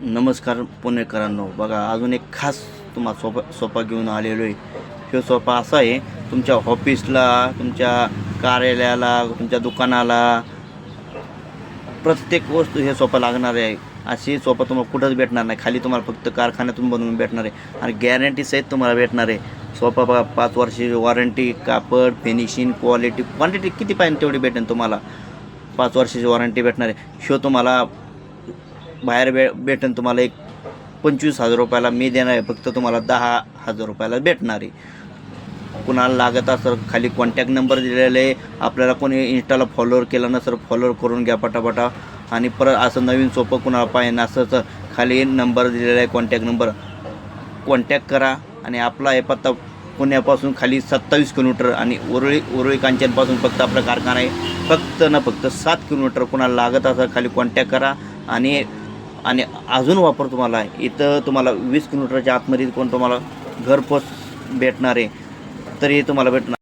नमस्कार पुणेकरांनो. बघा अजून एक खास तुम्हा सोफा सोफा घेऊन आलेलो आहे. तो सोफा असा आहे तुमच्या ऑफिसला तुमच्या कार्यालयाला तुमच्या दुकानाला प्रत्येक वस्तू हे सोफा लागणार आहे. अशी सोफा तुम्हाला कुठंच भेटणार नाही. खाली तुम्हाला फक्त कारखान्यातून बनवून भेटणार आहे आणि गॅरंटी सहित तुम्हाला भेटणार आहे. सोफा बघा पाच वर्षाची वॉरंटी कापड फिनिशिंग क्वालिटी क्वांटिटी किती पाहिजे तेवढी भेटेल तुम्हाला? पाच वर्षाची वॉरंटी भेटणार आहे. शो तुम्हाला बाहेर भे भेटेन तुम्हाला एक पंचवीस हजार रुपयाला. मी देणार आहे. फक्त तुम्हाला दहा हजार रुपयाला भेटणार आहे. कुणाला लागत असं खाली कॉन्टॅक्ट नंबर दिलेला आहे. आपल्याला कोणी इंस्टाला फॉलोअर केला नसेल फॉलोअर करून घ्या पटापटा. आणि परत असं नवीन सोपं कुणाला पाहिजे असं खाली नंबर दिलेला आहे कॉन्टॅक्ट नंबर कॉन्टॅक्ट करा आणि आपला हे पत्ता पुण्यापासून खाली सत्तावीस किलोमीटर आणि उरळी उरळी कांचनपासून फक्त आपला कारखाना आहे. फक्त ना फक्त सात किलोमीटर कुणाला लागत असेल खाली कॉन्टॅक्ट करा. आणि आणि अजून वापर तुम्हाला इथं तुम्हाला वीस किलोमीटरच्या आतमध्ये कोण तुम्हाला घरपोच भेटणार आहे तरी तुम्हाला भेटणार.